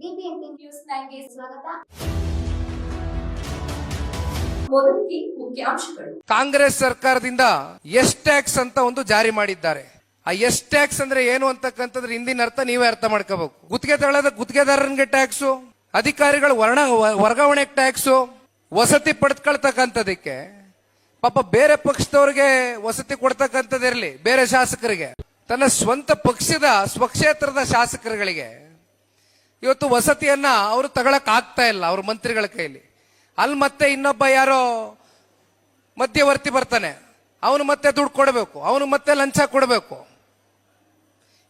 News ಸ್ವಾಗತ. ಕಾಂಗ್ರೆಸ್ ಸರ್ಕಾರದಿಂದ S tax ಅಂತ ಒಂದು ಜಾರಿ ಮಾಡಿದ್ದಾರೆ. ಆ ಎಸ್ ಟ್ಯಾಕ್ಸ್ ಅಂದ್ರೆ ಏನು ಅಂತಕ್ಕಂಥದ್ರ ಹಿಂದಿನ ಅರ್ಥ ನೀವೇ ಅರ್ಥ ಮಾಡ್ಕೋಬೇಕು. ಗುತ್ತಿಗೆ ತಗೊಳ್ಳೋದ ಗುತ್ತಿಗೆದಾರನಿಗೆ ಟ್ಯಾಕ್ಸು, ಅಧಿಕಾರಿಗಳು ವರ್ಣ ವರ್ಗಾವಣೆ ಟ್ಯಾಕ್ಸು, ವಸತಿ ಪಡೆದುಕೊಳ್ತಕ್ಕಂಥದಕ್ಕೆ ಪಾಪ ಬೇರೆ ಪಕ್ಷದವ್ರಿಗೆ ವಸತಿ ಕೊಡ್ತಕ್ಕಂಥದ್ದಿರಲಿ, ಬೇರೆ ಶಾಸಕರಿಗೆ. ತನ್ನ ಸ್ವಂತ ಪಕ್ಷದ, ಸ್ವಕ್ಷೇತ್ರದ ಶಾಸಕರುಗಳಿಗೆ. ಇವತ್ತು ವಸತಿಯನ್ನ ಅವರು ತಗೊಳಕ್ ಆಗ್ತಾ ಇಲ್ಲ, ಅವ್ರ ಮಂತ್ರಿಗಳ ಕೈಲಿ. ಅಲ್ಲಿ ಮತ್ತೆ ಇನ್ನೊಬ್ಬ ಯಾರೋ ಮಧ್ಯವರ್ತಿ ಬರ್ತಾನೆ. ಅವನು ಮತ್ತೆ ದುಡ್ಡು ಕೊಡಬೇಕು, ಅವನು ಮತ್ತೆ ಲಂಚ ಕೊಡಬೇಕು.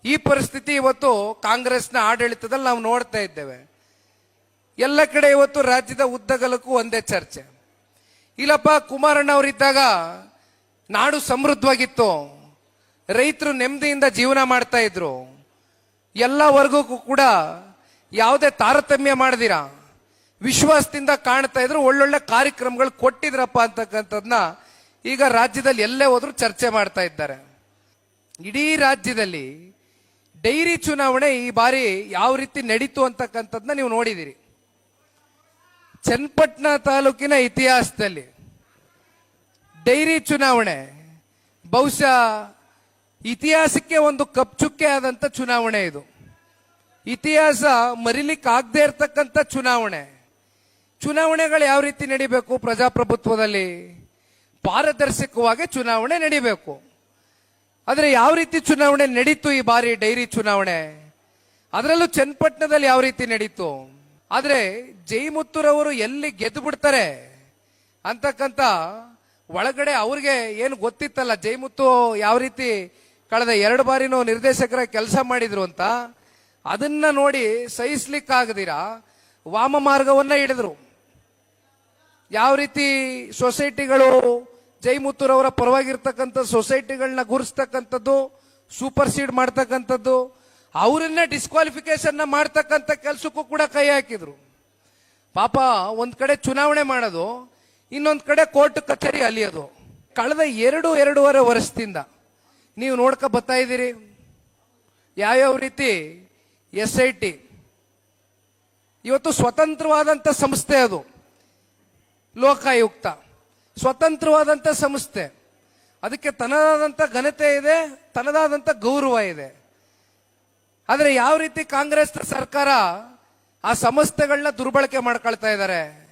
ಈ ಪರಿಸ್ಥಿತಿ ಇವತ್ತು ಕಾಂಗ್ರೆಸ್ನ ಆಡಳಿತದಲ್ಲಿ ನಾವು ನೋಡ್ತಾ ಇದ್ದೇವೆ. ಎಲ್ಲ ಕಡೆ ಇವತ್ತು ರಾಜ್ಯದ ಉದ್ದಗಲಕ್ಕೂ ಒಂದೇ ಚರ್ಚೆ. ಇಲ್ಲಪ್ಪ, ಕುಮಾರಣ್ಣ ಅವರಿದ್ದಾಗ ನಾಡು ಸಮೃದ್ಧವಾಗಿತ್ತು. ರೈತರು ನೆಮ್ಮದಿಯಿಂದ ಜೀವನ ಮಾಡ್ತಾ ಇದ್ರು. ಎಲ್ಲ ವರ್ಗಕ್ಕೂ ಕೂಡ ಯಾವುದೇ ತಾರತಮ್ಯ ಮಾಡಿದಿರಾ? ವಿಶ್ವಾಸದಿಂದ ಕಾಣ್ತಾ ಇದ್ರು ಒಳ್ಳೊಳ್ಳೆ ಕಾರ್ಯಕ್ರಮಗಳು ಕೊಟ್ಟಿದ್ರಪ್ಪ ಅಂತಕ್ಕಂಥದ್ನ ಈಗ ರಾಜ್ಯದಲ್ಲಿ ಎಲ್ಲೇ ಹೋದ್ರು ಚರ್ಚೆ ಮಾಡ್ತಾ ಇದ್ದಾರೆ. ಇಡೀ ರಾಜ್ಯದಲ್ಲಿ ಡೈರಿ ಚುನಾವಣೆ ಈ ಬಾರಿ ಯಾವ ರೀತಿ ನಡೀತು ಅಂತಕ್ಕಂಥದ್ನ ನೀವು ನೋಡಿದಿರಿ. ಚನ್ನಪಟ್ಟಣ ತಾಲೂಕಿನ ಇತಿಹಾಸದಲ್ಲಿ ಡೈರಿ ಚುನಾವಣೆ, ಬಹುಶಃ ಇತಿಹಾಸಕ್ಕೆ ಒಂದು ಕಪ್ಚುಕ್ಕೆ ಆದಂತ ಚುನಾವಣೆ ಇದು. ಇತಿಹಾಸ ಮರಿಲಿಕ್ಕೆ ಆಗದೆ ಇರತಕ್ಕಂಥ ಚುನಾವಣೆ. ಚುನಾವಣೆಗಳು ಯಾವ ರೀತಿ ನಡಿಬೇಕು ಪ್ರಜಾಪ್ರಭುತ್ವದಲ್ಲಿ? ಪಾರದರ್ಶಕವಾಗಿ ಚುನಾವಣೆ ನಡಿಬೇಕು. ಆದರೆ ಯಾವ ರೀತಿ ಚುನಾವಣೆ ನಡೀತು ಈ ಬಾರಿ ಡೈರಿ ಚುನಾವಣೆ? ಅದರಲ್ಲೂ ಚನ್ನಪಟ್ಟಣದಲ್ಲಿ ಯಾವ ರೀತಿ ನಡೀತು? ಆದರೆ ಜೈಮುತ್ತುರವರು ಎಲ್ಲಿ ಗೆದ್ದು ಬಿಡ್ತಾರೆ ಅಂತಕ್ಕಂಥ ಒಳಗಡೆ ಅವ್ರಿಗೆ ಏನು ಗೊತ್ತಿತ್ತಲ್ಲ, ಜೈಮುತ್ತು ಯಾವ ರೀತಿ ಕಳೆದ ಎರಡು ಬಾರಿನೂ ನಿರ್ದೇಶಕರ ಕೆಲಸ ಮಾಡಿದ್ರು ಅಂತ? ಅದನ್ನ ನೋಡಿ ಸಹಿಸ್ಲಿಕ್ಕಾಗದಿರ? ವಾಮ ಮಾರ್ಗವನ್ನ ಹಿಡಿದ್ರು. ಯಾವ ರೀತಿ ಸೊಸೈಟಿಗಳು ಜೈಮುತ್ತೂರವರ ಪರವಾಗಿರ್ತಕ್ಕಂಥ ಸೊಸೈಟಿಗಳನ್ನ ಗುರುಸ್ತಕ್ಕಂಥದ್ದು, ಸೂಪರ್ ಸೀಡ್ ಮಾಡ್ತಕ್ಕಂಥದ್ದು, ಅವರನ್ನ ಡಿಸ್ಕ್ವಾಲಿಫಿಕೇಶನ್ ಮಾಡ್ತಕ್ಕಂಥ ಕೆಲಸಕ್ಕೂ ಕೂಡ ಕೈ ಹಾಕಿದ್ರು. ಪಾಪ ಒಂದ್ ಕಡೆ ಚುನಾವಣೆ ಮಾಡೋದು, ಇನ್ನೊಂದ್ ಕಡೆ ಕೋರ್ಟ್ ಕಚೇರಿ ಅಲಿಯೋದು. ಕಳೆದ ಎರಡು ಎರಡೂವರೆ ವರ್ಷದಿಂದ, ನೀವು ನೋಡ್ಕೊ ಬರ್ತಾ ಇದ್ದೀರಿ. ಯಾವ್ಯಾವ ರೀತಿ ಎಸ್ ಐ ಟಿ. ಇವತ್ತು ಸ್ವತಂತ್ರವಾದಂಥ ಸಂಸ್ಥೆ ಅದು. ಲೋಕಾಯುಕ್ತ. ಸ್ವತಂತ್ರವಾದಂಥ ಸಂಸ್ಥೆ. ಅದಕ್ಕೆ ತನ್ನದಾದಂಥ ಘನತೆ ಇದೆ ತನ್ನದಾದಂಥ ಗೌರವ ಇದೆ. ಆದರೆ ಯಾವ ರೀತಿ ಕಾಂಗ್ರೆಸ್ ಸರ್ಕಾರ ಆ ಸಂಸ್ಥೆಗಳನ್ನ ದುರ್ಬಳಕೆ ಮಾಡ್ಕೊಳ್ತಾ ಇದ್ದಾರೆ?